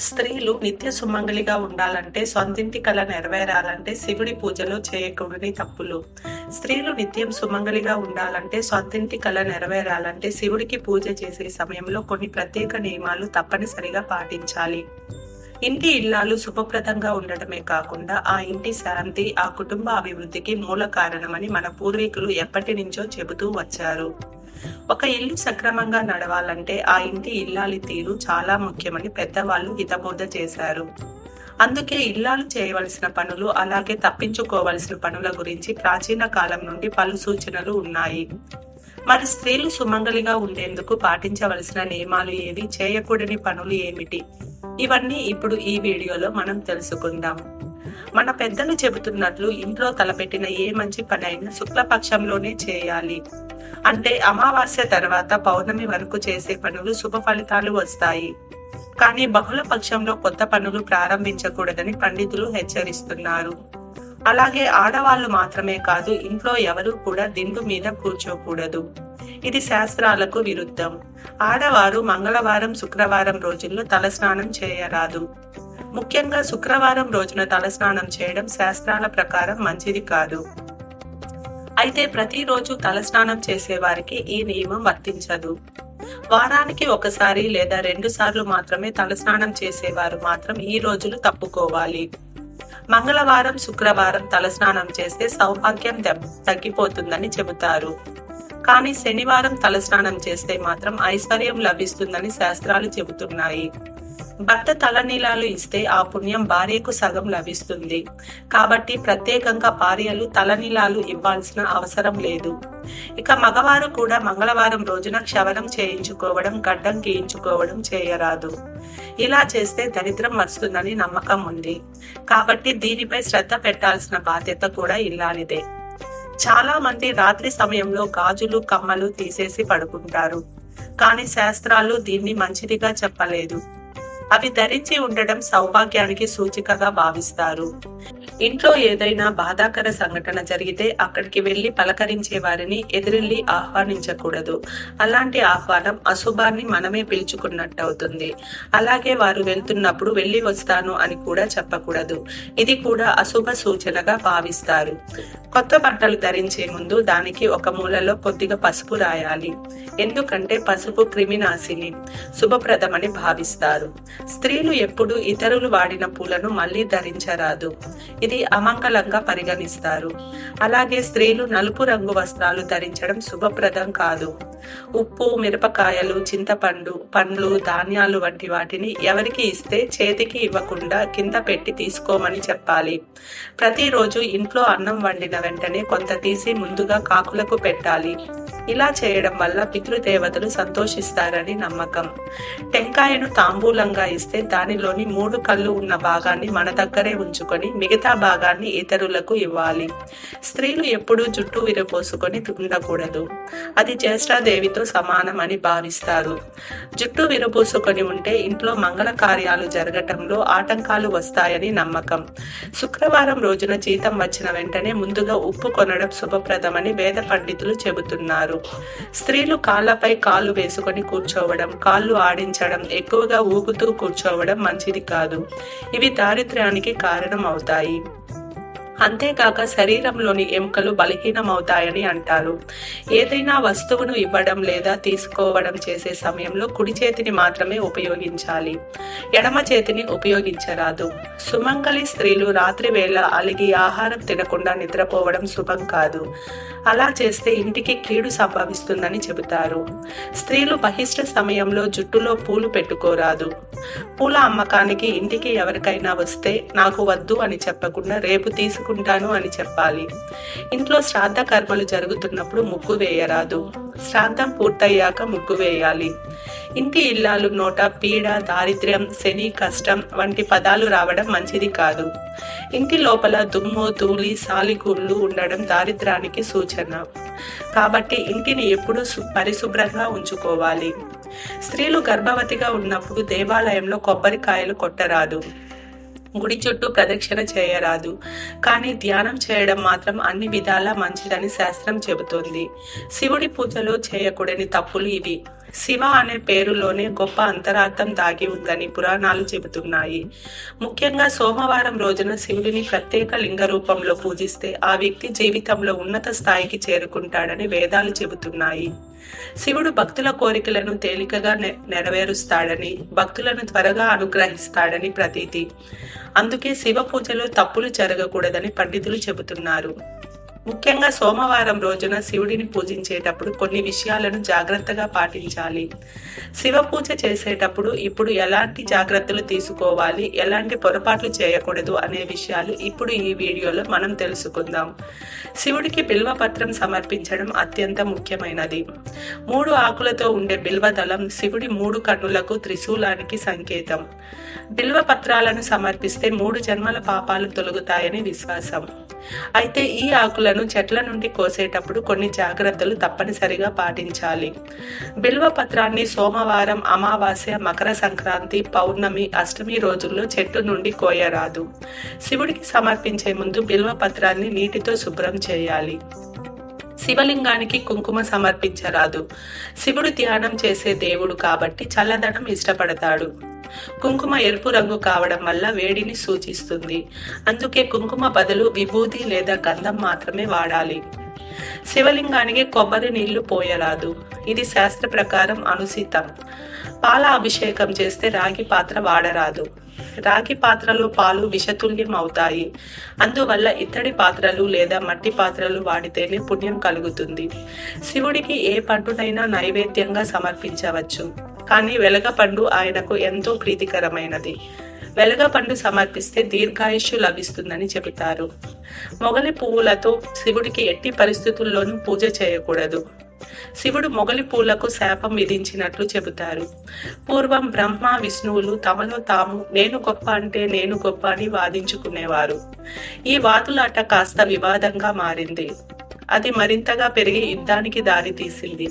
స్త్రీలు నిత్య సుమంగళిగా ఉండాలంటే సొంతింటి కళ నెరవేరాలంటే శివుడి పూజలో చేయకూడని తప్పులు. స్త్రీలు నిత్యం సుమంగళిగా ఉండాలంటే సొంతింటి కళ నెరవేరాలంటే శివుడికి పూజ చేసే సమయంలో కొన్ని ప్రత్యేక నియమాలు తప్పనిసరిగా పాటించాలి. ఇంటి ఇల్లాలు శుభప్రదంగా ఉండటమే కాకుండా ఆ ఇంటి శాంతి ఆ కుటుంబ అభివృద్ధికి మూల కారణమని మన పూర్వీకులు ఎప్పటి నుంచో చెబుతూ వచ్చారు. ఒక ఇల్లు సక్రమంగా నడవాలంటే ఆ ఇంటి ఇల్లాలి తీరు చాలా ముఖ్యమని పెద్దవాళ్ళు హితబోధ చేశారు. అందుకే ఇల్లాలు చేయవలసిన పనులు అలాగే తప్పించుకోవలసిన పనుల గురించి ప్రాచీన కాలం నుండి పలు సూచనలు ఉన్నాయి. మరి స్త్రీలు సుమంగలిగా ఉండేందుకు పాటించవలసిన నియమాలు ఏవి? చేయకూడని పనులు ఏమిటి? ఇవన్నీ ఇప్పుడు ఈ వీడియోలో మనం తెలుసుకుందాం. మన పెద్దలు చెబుతున్నట్లు ఇంట్లో తలపెట్టిన ఏ మంచి పనైనా శుక్లపక్షంలోనే చేయాలి. అంటే అమావాస్య తర్వాత పౌర్ణమి వరకు చేసే పనులు శుభ ఫలితాలు వస్తాయి. కానీ బహుళ పక్షంలో కొత్త పనులు ప్రారంభించకూడదని పండితులు హెచ్చరిస్తున్నారు. అలాగే ఆడవాళ్ళు మాత్రమే కాదు ఇంట్లో ఎవరూ కూడా దిండు మీద కూర్చోకూడదు. ఇది శాస్త్రాలకు విరుద్ధం. ఆడవారు మంగళవారం శుక్రవారం రోజుల్లో తలస్నానం చేయరాదు. ముఖ్యంగా శుక్రవారం రోజున తలస్నానం చేయడం శాస్త్రాల ప్రకారం మంచిది కాదు. అయితే ప్రతిరోజు తలస్నానం చేసే వారికి ఈ నియమం వర్తించదు. వారానికి ఒకసారి లేదా రెండు సార్లు మాత్రమే తలస్నానం చేసేవారు మాత్రం ఈ రోజులు తప్పుకోవాలి. మంగళవారం శుక్రవారం తలస్నానం చేస్తే సౌభాగ్యం తగ్గిపోతుందని చెబుతారు. కానీ శనివారం తలస్నానం చేస్తే మాత్రం ఐశ్వర్యం లభిస్తుందని శాస్త్రాలు చెబుతున్నాయి. భర్త తలనీలాలు ఇస్తే ఆ పుణ్యం భార్యకు సగం లభిస్తుంది. కాబట్టి ప్రత్యేకంగా భార్యలు తలనీలాలు ఇవ్వాల్సిన అవసరం లేదు. ఇక మగవారు కూడా మంగళవారం రోజున క్షవరం చేయించుకోవడం గడ్డం గీయించుకోవడం చేయరాదు. ఇలా చేస్తే దరిద్రం వస్తుందని నమ్మకం ఉంది. కాబట్టి దీనిపై శ్రద్ధ పెట్టాల్సిన బాధ్యత కూడా ఇల్లానిదే చాలా మంది రాత్రి సమయంలో గాజులు కమ్మలు తీసేసి పడుకుంటారు. కానీ శాస్త్రాలు దీన్ని మంచిదిగా చెప్పలేదు. అవి ధరించి ఉండడం సౌభాగ్యానికి సూచికగా భావిస్తారు. ఇంట్లో ఏదైనా బాధాకర సంఘటన జరిగితే అక్కడికి వెళ్ళి పలకరించే వారిని ఎదురెళ్ళి ఆహ్వానించకూడదు. అలాంటి ఆహ్వానం అశుభాన్ని మనమే పిలుచుకున్నట్టు అవుతుంది అలాగే వారు వెళ్తున్నప్పుడు వెళ్ళి వస్తాను అని కూడా చెప్పకూడదు. ఇది కూడా అశుభ సూచనగా భావిస్తారు. కొత్త బట్టలు ధరించే ముందు దానికి ఒక మూలలో కొద్దిగా పసుపు రాయాలి. ఎందుకంటే పసుపు క్రిమినాశిని శుభప్రదమని భావిస్తారు. స్త్రీలు ఎప్పుడు ఇతరులు వాడిన పూలను మళ్ళీ ధరించరాదు. ఇది అమంగళంగా పరిగణిస్తారు. అలాగే స్త్రీలు నలుపు రంగు వస్త్రాలు ధరించడం శుభప్రదం కాదు. ఉప్పు మిరపకాయలు చింతపండు పండ్లు ధాన్యాలు వంటి వాటిని ఎవరికి ఇస్తే చేతికి ఇవ్వకుండా కింద పెట్టి తీసుకోమని చెప్పాలి. ప్రతిరోజు ఇంట్లో అన్నం వండిన వెంటనే కొంత తీసి ముందుగా కాకులకు పెట్టాలి. ఇలా చేయడం వల్ల పితృదేవతలు సంతోషిస్తారని నమ్మకం. టెంకాయను తాంబూలంగా ఇస్తే దానిలోని మూడు కళ్ళు ఉన్న భాగాన్ని మన దగ్గరే ఉంచుకొని మిగతా భాగాన్ని ఇతరులకు ఇవ్వాలి. స్త్రీలు ఎప్పుడూ జుట్టు విరపోసుకొని ఉండకూడదు. అది జ్యేష్ఠాదేవితో సమానమని భావిస్తారు. జుట్టు విరపోసుకొని ఉంటే ఇంట్లో మంగళ కార్యాలు జరగటంలో ఆటంకాలు వస్తాయని నమ్మకం. శుక్రవారం రోజున జీతం వచ్చిన వెంటనే ముందుగా ఉప్పు కొనడం శుభప్రదమని వేద పండితులు చెబుతున్నారు. స్త్రీలు కాళ్ళపై కాళ్ళు వేసుకొని కూర్చోవడం కాళ్ళు ఆడించడం ఎక్కువగా ఊగుతూ కూర్చోవడం మంచిది కాదు. ఇవి దారిద్ర్యానికి కారణం అవుతాయి అంతేకాక శరీరంలోని ఎముకలు బలహీనమవుతాయని అంటారు. ఏదైనా వస్తువును ఇవ్వడం లేదా తీసుకోవడం చేసే సమయంలో కుడి చేతిని మాత్రమే ఉపయోగించాలి. ఎడమ చేతిని ఉపయోగించరాదు. సుమంగళి స్త్రీలు రాత్రి వేళ అలిగి ఆహారం తినకుండా నిద్రపోవడం శుభం కాదు. అలా చేస్తే ఇంటికి కీడు సంభవిస్తుందని చెబుతారు. స్త్రీలు బహిష్ట సమయంలో జుట్టులో పూలు పెట్టుకోరాదు. పూల అమ్మకానికి ఇంటికి ఎవరికైనా వస్తే నాకు వద్దు అని చెప్పకుండా రేపు తీసుకు చేసుకుంటాను అని చెప్పాలి. ఇంట్లో శ్రాద్ధ కర్మలు జరుగుతున్నప్పుడు ముగ్గు వేయరాదు. శ్రాద్ధం పూర్తయ్యాక ముగ్గు వేయాలి. ఇంటి ఇల్లాలు నోట పీడ దారిద్ర్యం శని కష్టం వంటి పదాలు రావడం మంచిది కాదు. ఇంటి లోపల దుమ్ము ధూళి సాలిగుళ్ళు ఉండడం దారిద్రానికి సూచన. కాబట్టి ఇంటిని ఎప్పుడూ పరిశుభ్రంగా ఉంచుకోవాలి. స్త్రీలు గర్భవతిగా ఉన్నప్పుడు దేవాలయంలో కొబ్బరికాయలు కొట్టరాదు. గుడి చుట్టూ ప్రదక్షిణ చేయరాదు. కానీ ధ్యానం చేయడం మాత్రం అన్ని విధాలా మంచిదని శాస్త్రం చెబుతోంది. శివుడి పూజలో చేయకూడని తప్పులు ఇవి. శివ అనే పేరులోనే గొప్ప అంతరార్థం దాగి ఉందని పురాణాలు చెబుతున్నాయి. ముఖ్యంగా సోమవారం రోజున శివుడిని ప్రత్యేక లింగ రూపంలో పూజిస్తే ఆ వ్యక్తి జీవితంలో ఉన్నత స్థాయికి చేరుకుంటాడని వేదాలు చెబుతున్నాయి. శివుడు భక్తుల కోరికలను తేలికగా నె- నెరవేరుస్తాడని భక్తులను త్వరగా అనుగ్రహిస్తాడని ప్రతీతి. అందుకే శివ పూజలో తప్పులు జరగకూడదని పండితులు చెబుతున్నారు. ముఖ్యంగా సోమవారం రోజున శివుడిని పూజించేటప్పుడు కొన్ని విషయాలను జాగ్రత్తగా పాటించాలి. శివ పూజ చేసేటప్పుడు ఇప్పుడు ఎలాంటి జాగ్రత్తలు తీసుకోవాలి ఎలాంటి పొరపాట్లు చేయకూడదు అనే విషయాలు ఇప్పుడు ఈ వీడియోలో మనం తెలుసుకుందాం. శివుడికి బిల్వపత్రం సమర్పించడం అత్యంత ముఖ్యమైనది. మూడు ఆకులతో ఉండే బిల్వదళం శివుడి మూడు కన్నులకు త్రిశూలానికి సంకేతం. బిల్వ పత్రాలను సమర్పిస్తే మూడు జన్మల పాపాలు తొలగుతాయని విశ్వాసం. అయితే ఈ ఆకులను చెట్ల నుండి కోసేటప్పుడు కొన్ని జాగ్రత్తలు తప్పనిసరిగా పాటించాలి. బిల్వ పత్రాన్ని సోమవారం అమావాస్య మకర సంక్రాంతి పౌర్ణమి అష్టమి రోజుల్లో చెట్టు నుండి కోయరాదు. శివుడికి సమర్పించే ముందు బిల్వ పత్రాన్ని నీటితో శుభ్రం చేయాలి. శివలింగానికి కుంకుమ సమర్పించరాదు. శివుడు ధ్యానం చేసే దేవుడు కాబట్టి చల్లదనం ఇష్టపడతాడు. కుంకుమ ఎరుపు రంగు కావడం వల్ల వేడిని సూచిస్తుంది. అందుకే కుంకుమ బదులు విభూది లేదా గంధం మాత్రమే వాడాలి. శివలింగానికి కొబ్బరి నీళ్ళు పోయరాదు. ఇది శాస్త్ర ప్రకారం అనుసితం. పాల అభిషేకం చేస్తే రాగి పాత్ర వాడరాదు. రాగి పాత్రలో పాలు విషతుల్యం అవుతాయి. అందువల్ల ఇత్తడి పాత్రలు లేదా మట్టి పాత్రలు వాడితేనే పుణ్యం కలుగుతుంది. శివుడికి ఏ పండునైనా నైవేద్యంగా సమర్పించవచ్చు. కానీ వెలగపండు ఆయనకు ఎంతో ప్రీతికరమైనది. వెలగపండు సమర్పిస్తే దీర్ఘాయుష్యు లభిస్తుందని చెబుతారు. మొగలి పువ్వులతో శివుడికి ఎట్టి పరిస్థితుల్లోనూ పూజ చేయకూడదు. శివుడు మొగలి పూలకు శాపం విధించినట్లు చెబుతారు. పూర్వం బ్రహ్మ విష్ణువులు తమలో తాము నేను గొప్ప అంటే నేను గొప్ప అని వాదించుకునేవారు. ఈ వాదులాట కాస్త వివాదంగా మారింది. అది మరింతగా పెరిగి యుద్ధానికి దారి తీసింది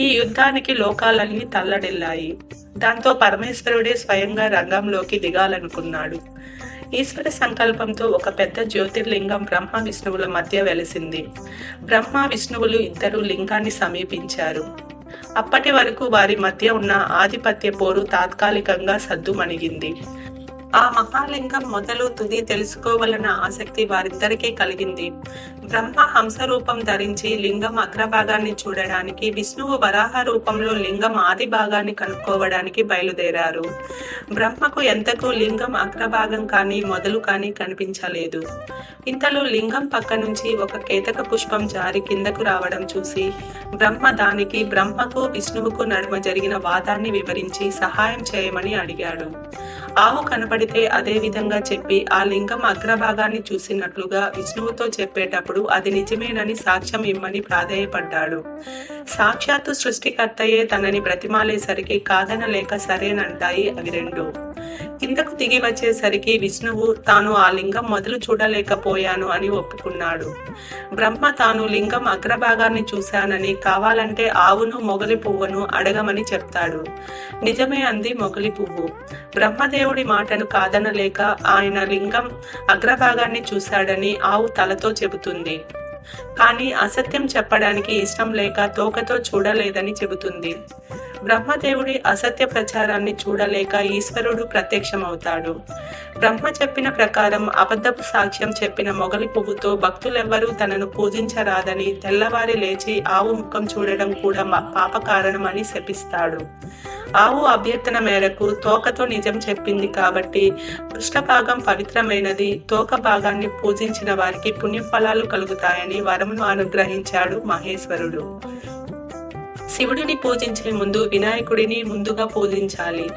ఈ యుద్ధానికి లోకాలన్నీ తల్లడిల్లాయి. దాంతో పరమేశ్వరుడే స్వయంగా రంగంలోకి దిగాలనుకున్నాడు. ఈశ్వర సంకల్పంతో ఒక పెద్ద జ్యోతిర్లింగం బ్రహ్మ విష్ణువుల మధ్య వెలిసింది. బ్రహ్మ విష్ణువులు ఇద్దరు లింగాన్ని సమీపించారు. అప్పటి వరకు వారి మధ్య ఉన్న ఆధిపత్య పోరు తాత్కాలికంగా సద్దుమణిగింది. ఆ మహాలింగం మొదలు తుది తెలుసుకోవాలన్న ఆసక్తి వారిద్దరికీ కలిగింది. బ్రహ్మ హంస రూపం ధరించి లింగం అగ్రభాగాన్ని చూడడానికి విష్ణువు వరాహ రూపంలో లింగం ఆది భాగాన్ని కనుక్కోవడానికి బయలుదేరారు. బ్రహ్మకు ఎంతకు లింగం అగ్రభాగం కానీ మొదలు కానీ కనిపించలేదు. ఇంతలో లింగం పక్క నుంచి ఒక కేతక పుష్పం జారి కిందకు రావడం చూసి బ్రహ్మ దానికి బ్రహ్మకు విష్ణువుకు నడుమ జరిగిన వాదాన్ని వివరించి సహాయం చేయమని అడిగాడు. ఆవు కనపడితే అదే విధంగా చెప్పి ఆ లింగం అగ్రభాగాన్ని చూసినట్లుగా విష్ణువుతో చెప్పేటప్పుడు అది నిజమేనని సాక్ష్యం ఇమ్మని ప్రాధేయపడ్డాడు. సాక్షాత్తు సృష్టికర్తయే తనని బ్రతిమాలేసరికి కాదనలేక సరేనంటాయి అవి రెండు. కిందకు దిగి వచ్చేసరికి విష్ణువు తాను ఆ లింగం మొదలు చూడలేకపోయాను అని ఒప్పుకున్నాడు. బ్రహ్మ తాను లింగం అగ్రభాగాన్ని చూశానని కావాలంటే ఆవును మొగలి పువ్వును అడగమని చెప్తాడు. నిజమే అంది మొగలి పువ్వు. బ్రహ్మదేవుడి మాటను కాదనలేక ఆయన లింగం అగ్రభాగాన్ని చూశాడని ఆవు తలతో చెబుతుంది. కానీ అసత్యం చెప్పడానికి ఇష్టం లేక తోకతో చూడలేదని చెబుతుంది. బ్రహ్మదేవుడి అసత్య ప్రచారాన్ని చూడలేక ఈశ్వరుడు ప్రత్యక్షమవుతాడు. బ్రహ్మ చెప్పిన ప్రకారం అబద్ధపు సాక్ష్యం చెప్పిన మొగలి పువ్వుతో భక్తులెవ్వరూ తనను పూజించరాదని తెల్లవారి లేచి ఆవు ముఖం చూడడం కూడా పాప కారణమని శపిస్తాడు. ఆవు అభ్యర్థన మేరకు తోకతో నిజం చెప్పింది కాబట్టి పృష్ఠభాగం పవిత్రమైనది తోక భాగాన్ని పూజించిన వారికి పుణ్యఫలాలు కలుగుతాయని వరం వరమును అనుగ్రహించాడు మహేశ్వరుడు. శివుడిని పూజించే ముందు వినాయకుడిని ముందుగా పూజించాలి.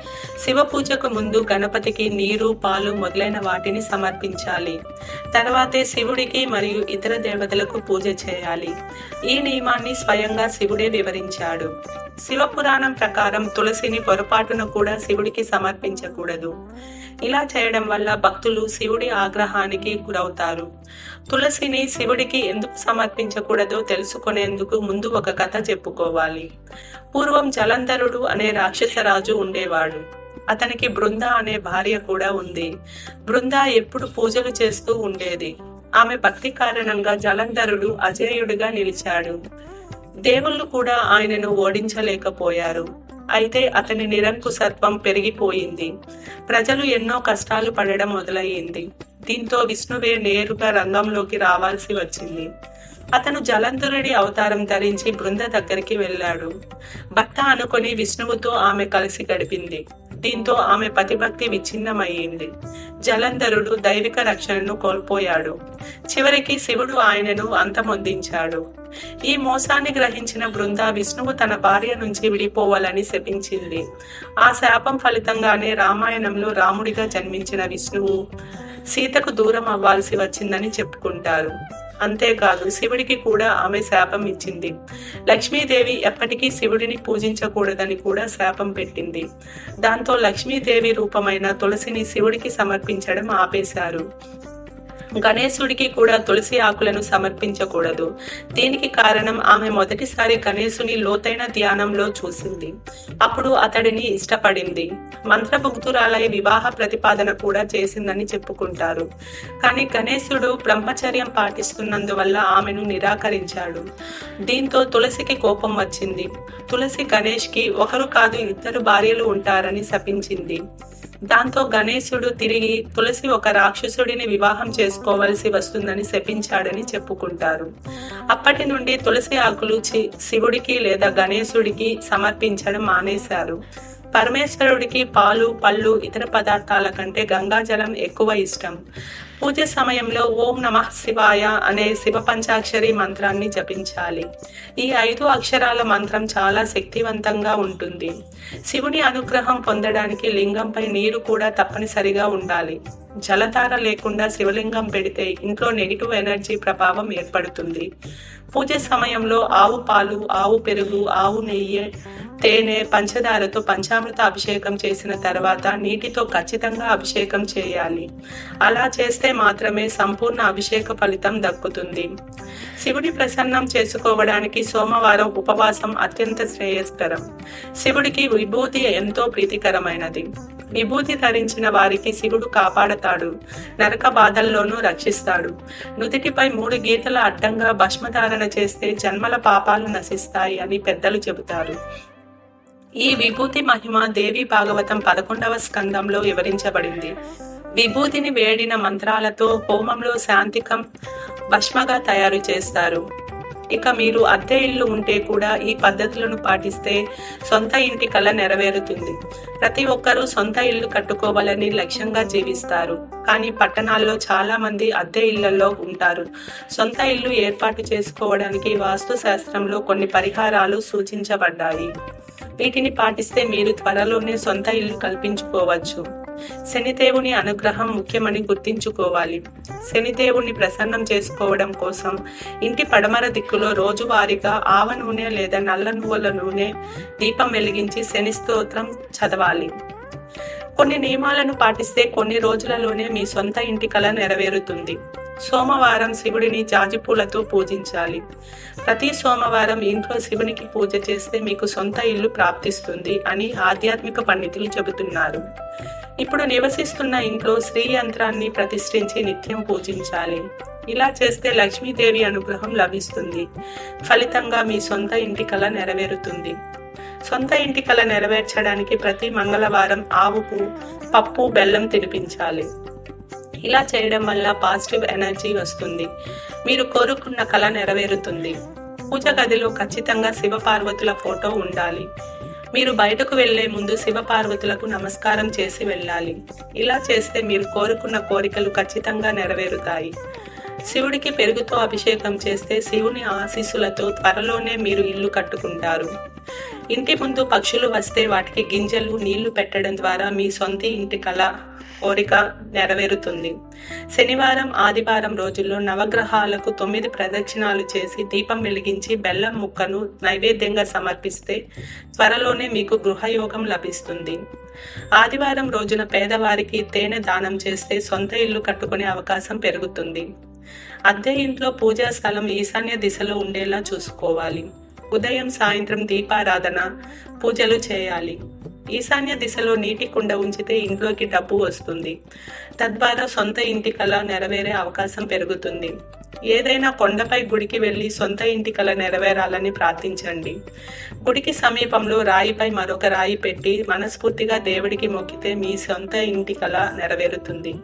శివ పూజకు ముందు గణపతికి నీరు పాలు మొదలైన వాటిని సమర్పించాలి. తర్వాతే శివుడికి మరియు ఇతర దేవతలకు పూజ చేయాలి. ఈ నియమాన్ని స్వయంగా శివుడే వివరించాడు. శివ పురాణం ప్రకారం తులసిని పొరపాటున కూడా శివుడికి సమర్పించకూడదు. ఇలా చేయడం వల్ల భక్తులు శివుడి ఆగ్రహానికి గురవుతారు. తులసిని శివుడికి ఎందుకు సమర్పించకూడదో తెలుసుకునేందుకు ముందు ఒక కథ చెప్పుకోవాలి. పూర్వం జలంధరుడు అనే రాక్షసరాజు ఉండేవాడు. అతనికి బృంద అనే భార్య కూడా ఉంది. బృంద ఎప్పుడు పూజలు చేస్తూ ఉండేది. ఆమె భక్తి కారణంగా జలంధరుడు అజేయుడిగా నిలిచాడు. దేవుళ్ళు కూడా ఆయనను ఓడించలేకపోయారు. అయితే అతని నిరంకుశత్వం పెరిగిపోయింది. ప్రజలు ఎన్నో కష్టాలు పడడం మొదలయ్యింది. దీంతో విష్ణువే నేరుగా రంగంలోకి రావాల్సి వచ్చింది. అతను జలంధరుడి అవతారం ధరించి బృంద దగ్గరికి వెళ్ళాడు. భర్త అనుకుని విష్ణువుతో ఆమె కలిసి గడిపింది. దీంతో ఆమె పతిభక్తి విచ్ఛిన్నమయ్యింది. జలంధరుడు దైవిక రక్షణను కోల్పోయాడు. చివరికి శివుడు ఆయనను అంతమొందించాడు. ఈ మోసాన్ని గ్రహించిన బృంద విష్ణువు తన భార్య నుంచి విడిపోవాలని శపించింది. ఆ శాపం ఫలితంగానే రామాయణంలో రాముడిగా జన్మించిన విష్ణువు సీతకు దూరం అవ్వాల్సి వచ్చిందని చెప్పుకుంటారు. అంతేకాదు శివుడికి కూడా ఆమె శాపం ఇచ్చింది. లక్ష్మీదేవి ఎప్పటికీ శివుడిని పూజించకూడదని కూడా శాపం పెట్టింది. దాంతో లక్ష్మీదేవి రూపమైన తులసిని శివుడికి సమర్పించడం ఆపేశారు. గణేశుడికి కూడా తులసి ఆకులను సమర్పించకూడదు. దీనికి కారణం ఆమె మొదటిసారి గణేశుని లోతైన ధ్యానంలో చూసింది. అప్పుడు అతడిని ఇష్టపడింది. మంత్రభుక్తురాలై వివాహ ప్రతిపాదన కూడా చేసిందని చెప్పుకుంటారు. కానీ గణేశుడు బ్రహ్మచర్యం పాటిస్తున్నందువల్ల ఆమెను నిరాకరించాడు. దీంతో తులసికి కోపం వచ్చింది. తులసి గణేష్కి ఒకరు కాదు ఇద్దరు భార్యలు ఉంటారని శపించింది. దాంతో గణేశుడు తిరిగి తులసి ఒక రాక్షసుడిని వివాహం చేసుకోవలసి వస్తుందని శపించాడని చెప్పుకుంటారు. అప్పటి నుండి తులసి ఆకులు చి- శివుడికి లేదా గణేశుడికి సమర్పించడం మానేశారు. పరమేశ్వరుడికి పాలు పళ్ళు ఇతర పదార్థాల కంటే గంగాజలం ఎక్కువ ఇష్టం. పూజ సమయంలో ఓం నమః శివాయ అనే శివ పంచాక్షరి మంత్రాన్ని జపించాలి. ఈ ఐదు అక్షరాల మంత్రం చాలా శక్తివంతంగా ఉంటుంది. శివుని అనుగ్రహం పొందడానికి లింగంపై నీరు కూడా తప్పనిసరిగా ఉండాలి. జలధార లేకుండా శివలింగం పెడితే ఇంట్లో నెగిటివ్ ఎనర్జీ ప్రభావం ఏర్పడుతుంది. పూజ సమయంలో ఆవు పాలు ఆవు పెరుగు ఆవు నెయ్యి తేనె పంచదారతో పంచామృత అభిషేకం చేసిన తర్వాత నీటితో ఖచ్చితంగా అభిషేకం చేయాలి. అలా చేస్తే మాత్రమే సంపూర్ణ అభిషేక ఫలితం దక్కుతుంది. శివుడి ప్రసన్నం చేసుకోవడానికి సోమవారం ఉపవాసం అత్యంత శ్రేయస్కరం. శివుడికి విభూతి ఎంతో ప్రీతికరమైనది. విభూతి ధరించిన వారికి శివుడు కాపాడతాడు నరక బాధల్లోనూ రక్షిస్తాడు. నుదుటిపై మూడు గీతల అడ్డంగా భస్మధారణ చేస్తే జన్మల పాపాలు నశిస్తాయి అని పెద్దలు చెబుతారు. ఈ విభూతి మహిమ దేవి భాగవతం పదకొండవ స్కందంలో వివరించబడింది. విభూతిని వేడిన మంత్రాలతో హోమంలో శాంతికం భస్మగా తయారు చేస్తారు. ఇక మీరు అద్దె ఇల్లు ఉంటే కూడా ఈ పద్ధతులను పాటిస్తే సొంత ఇంటి కల నెరవేరుతుంది. ప్రతి ఒక్కరూ సొంత ఇల్లు కట్టుకోవాలని లక్ష్యంగా జీవిస్తారు. కానీ పట్టణాల్లో చాలా మంది అద్దె ఇళ్ళలో ఉంటారు. సొంత ఇల్లు ఏర్పాటు చేసుకోవడానికి వాస్తు శాస్త్రంలో కొన్ని పరిహారాలు సూచించబడ్డాయి. వీటిని పాటిస్తే మీరు త్వరలోనే సొంత ఇల్లు కల్పించుకోవచ్చు. శనిదేవుని అనుగ్రహం ముఖ్యమని గుర్తించుకోవాలి. శనిదేవుని ప్రసన్నం చేసుకోవడం కోసం ఇంటి పడమర దిక్కులో రోజువారీగా ఆవ నూనె లేదా నల్ల నువ్వుల నూనె దీపం వెలిగించి శని స్తోత్రం చదవాలి. కొన్ని నియమాలను పాటిస్తే కొన్ని రోజులలోనే మీ సొంత ఇంటి కళ నెరవేరుతుంది. సోమవారం శివుడిని జాజిపూలతో పూజించాలి. ప్రతి సోమవారం ఇంట్లో శివునికి పూజ చేస్తే మీకు సొంత ఇల్లు ప్రాప్తిస్తుంది అని ఆధ్యాత్మిక పండితులు చెబుతున్నారు. ఇప్పుడు నివసిస్తున్న ఇంట్లో శ్రీ యంత్రాన్ని ప్రతిష్ఠించి నిత్యం పూజించాలి. ఇలా చేస్తే లక్ష్మీదేవి అనుగ్రహం లభిస్తుంది. ఫలితంగా మీ సొంత ఇంటి కళ నెరవేరుతుంది. సొంత ఇంటి కళ నెరవేర్చడానికి ప్రతి మంగళవారం ఆవుకు పప్పు బెల్లం తినిపించాలి. ఇలా చేయడం వల్ల పాజిటివ్ ఎనర్జీ వస్తుంది. మీరు కోరుకున్న కళ నెరవేరుతుంది. పూజ గదిలో ఖచ్చితంగా శివపార్వతుల ఫోటో ఉండాలి. మీరు బయటకు వెళ్ళే ముందు శివపార్వతులకు నమస్కారం చేసి వెళ్ళాలి. ఇలా చేస్తే మీరు కోరుకున్న కోరికలు ఖచ్చితంగా నెరవేరుతాయి. శివుడికి పెరుగుతో అభిషేకం చేస్తే శివుని ఆశీస్సులతో త్వరలోనే మీరు ఇల్లు కట్టుకుంటారు. ఇంటి ముందు పక్షులు వస్తే వాటికి గింజలు నీళ్ళు పెట్టడం ద్వారా మీ సొంత ఇంటి కళ కోరిక నెరవేరుతుంది. శనివారం ఆదివారం రోజుల్లో నవగ్రహాలకు తొమ్మిది ప్రదక్షిణాలు చేసి దీపం వెలిగించి బెల్లం ముక్కను నైవేద్యంగా సమర్పిస్తే త్వరలోనే మీకు గృహయోగం లభిస్తుంది. ఆదివారం రోజున పేదవారికి తేనె దానం చేస్తే సొంత ఇల్లు కట్టుకునే అవకాశం పెరుగుతుంది. అద్దె ఇంట్లో పూజా స్థలం ఈశాన్య దిశలో ఉండేలా చూసుకోవాలి. ఉదయం సాయంత్రం దీపారాధన పూజలు చేయాలి. ఈశాన్య దిశలో నీటి కుండ ఉంచితే ఇంట్లోకి డబ్బు వస్తుంది. తద్వారా సొంత ఇంటి కళ నెరవేరే అవకాశం పెరుగుతుంది. ఏదైనా కొండపై గుడికి వెళ్ళి సొంత ఇంటి కల నెరవేరాలని ప్రార్థించండి. గుడికి సమీపంలో రాయిపై మరొక రాయి పెట్టి మనస్ఫూర్తిగా దేవుడికి మొక్కితే మీ సొంత ఇంటి కల నెరవేరుతుంది.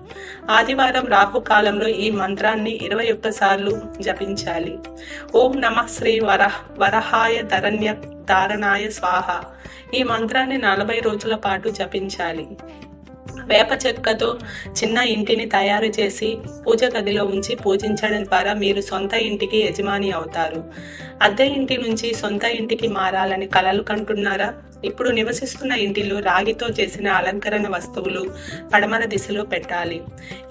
ఆదివారం రాహుకాలంలో ఈ మంత్రాన్ని ఇరవై ఒక్కసార్లు జపించాలి. ఓం నమ శ్రీ వర వరహాయ ధరణ్య ధారణాయ స్వాహ. ఈ మంత్రాన్ని నలభై రోజుల పాటు జపించాలి. వేప చెక్కతో చిన్న ఇంటిని తయారు చేసి పూజ గదిలో ఉంచి పూజించడం ద్వారా మీరు సొంత ఇంటికి యజమాని అవుతారు. అద్దె ఇంటి నుంచి సొంత ఇంటికి మారాలని కలలు కంటున్నారా? ఇప్పుడు నివసిస్తున్న ఇంటిలో రాగితో చేసిన అలంకరణ వస్తువులు పడమర దిశలో పెట్టాలి.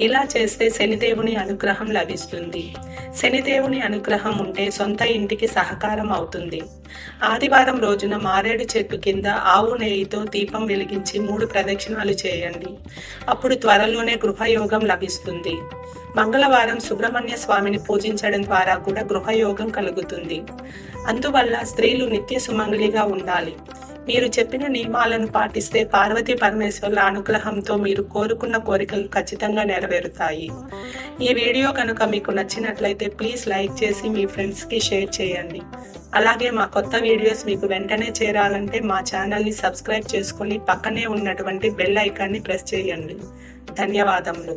ఇలా చేస్తే శనిదేవుని అనుగ్రహం లభిస్తుంది. శనిదేవుని అనుగ్రహం ఉంటే సొంత ఇంటికి సహకారం అవుతుంది. ఆదివారం రోజున మారేడు చెట్టు కింద ఆవు నెయ్యితో దీపం వెలిగించి మూడు ప్రదక్షిణాలు చేయండి. అప్పుడు త్వరలోనే గృహయోగం లభిస్తుంది. మంగళవారం సుబ్రహ్మణ్య స్వామిని పూజించడం ద్వారా కూడా గృహయోగం కలుగుతుంది. అందువల్ల స్త్రీలు నిత్య సుమంగళిగా ఉండాలి. మీరు చెప్పిన నియమాలను పాటిస్తే పార్వతీ పరమేశ్వరుల అనుగ్రహంతో మీరు కోరుకున్న కోరికలు ఖచ్చితంగా నెరవేరుతాయి. ఈ వీడియో కనుక మీకు నచ్చినట్లయితే ప్లీజ్ లైక్ చేసి మీ ఫ్రెండ్స్కి షేర్ చేయండి. అలాగే మా కొత్త వీడియోస్ మీకు వెంటనే చేరాలంటే మా ఛానల్ని సబ్స్క్రైబ్ చేసుకుని పక్కనే ఉన్నటువంటి బెల్ ఐకాన్ని ప్రెస్ చేయండి. ధన్యవాదములు.